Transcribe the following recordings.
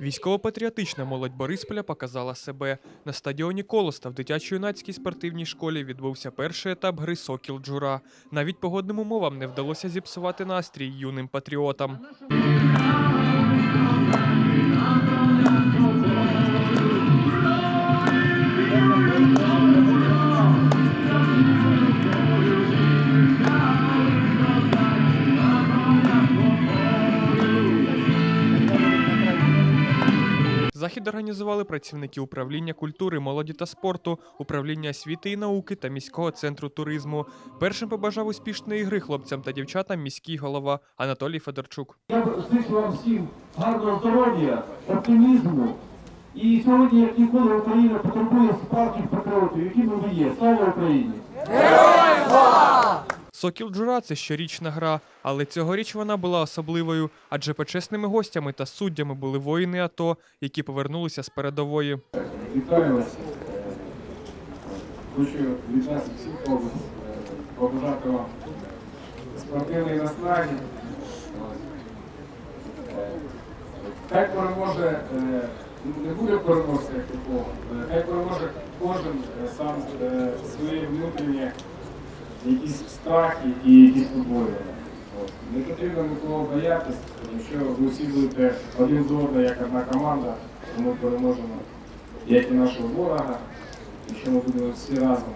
Військово-патріотична молодь Борисполя показала себе. На стадіоні Колоста в дитячо-юнацькій спортивній школі відбувся перший етап гри Сокіл Джура. Навіть погодним умовам не вдалося зіпсувати настрій юним патріотам. Захід організували працівники управління культури, молоді та спорту, управління освіти і науки та міського центру туризму. Першим побажав успішної гри хлопцям та дівчатам міський голова Анатолій Федорчук. Я зичу вам всім гарного здоров'я, оптимізму. І сьогодні, як ніколи, Україна потребує справжніх патріотів, якими ви є. Слава Україні! Сокіл Джура це щорічна гра, але цьогоріч вона була особливою, адже почесними гостями та суддями були воїни АТО, які повернулися з передової. Вітаю вас. Хочу від нас всіх е, побажати вам спортивної наснаги. Е, Хай переможе, е, не буде переможця як такого, хай переможе кожен сам свої внутрішні якісь страхи і якісь побоювання. Не потрібно нікого боятися, тому що ви всі будете один з одним, як одна команда, то ми переможемо як і нашого ворога, якщо ми будемо всі разом.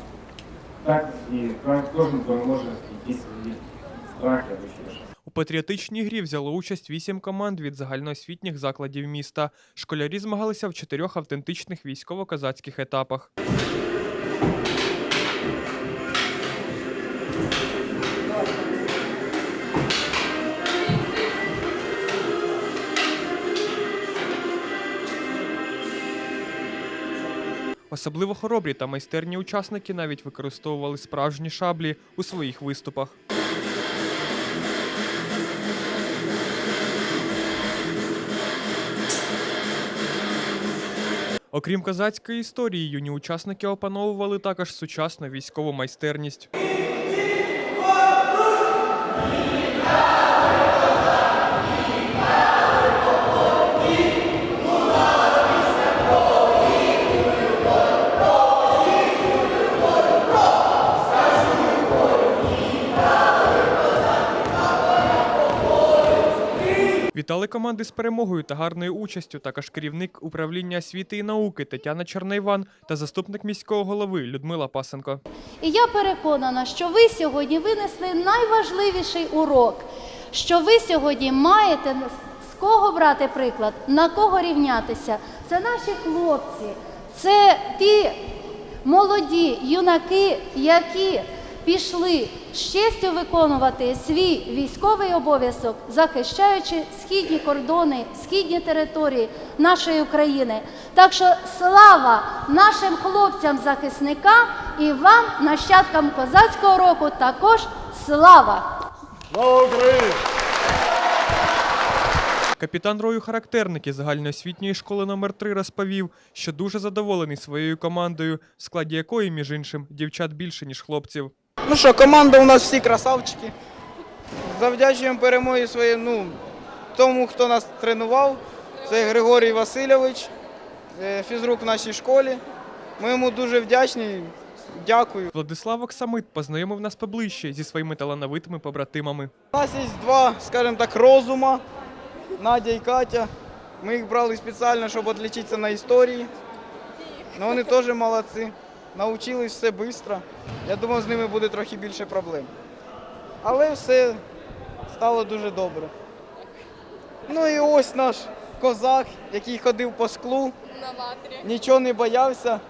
Так і кожен переможе якісь свої страхи або ще щось. У патріотичній грі взяло участь вісім команд від загальноосвітніх закладів міста. Школярі змагалися в чотирьох автентичних військово-козацьких етапах. Особливо хоробрі та майстерні учасники навіть використовували справжні шаблі у своїх виступах. Окрім козацької історії, юні учасники опановували також сучасну військову майстерність. Вітали команди з перемогою та гарною участю. Також керівник управління освіти і науки Тетяна Чернайван та заступник міського голови Людмила Пасенко. І я переконана, що ви сьогодні винесли найважливіший урок, що ви сьогодні маєте з кого брати приклад, на кого рівнятися. Це наші хлопці, це ті молоді юнаки, які пішли з честю виконувати свій військовий обов'язок, захищаючи східні кордони, східні території нашої України. Так що слава нашим хлопцям-захисникам і вам, нащадкам козацького року, також слава! Капітан рою характерники загальноосвітньої школи номер 3 розповів, що дуже задоволений своєю командою, в складі якої, між іншим, дівчат більше ніж хлопців. Ну що, команда у нас всі красавчики. Завдячуємо перемогі своїй, ну, тому, хто нас тренував. Це Григорій Васильович, е, фізрук в нашій школі. Ми йому дуже вдячні. Дякую. Владислав Оксамит познайомив нас поближче зі своїми талановитими побратимами. У нас є два, скажімо так, розума, Надя і Катя. Ми їх брали спеціально, щоб відлічитися на історії. Ну, вони теж молодці. Научились все швидко. Я думав, з ними буде трохи більше проблем. Але все стало дуже добре. Ну і ось наш козак, який ходив по склу, нічого не боявся.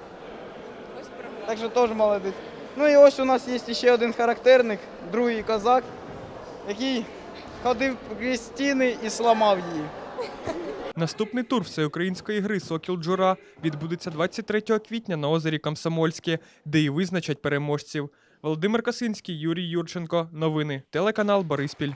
Так що теж молодець. Ну і ось у нас є ще один характерник, другий козак, який ходив крізь стіни і сламав її. Наступний тур всеукраїнської гри Сокіл Джура відбудеться 23 квітня на озері Комсомольське, де і визначать переможців. Володимир Косинський, Юрій Юрченко. Новини. Телеканал Бориспіль.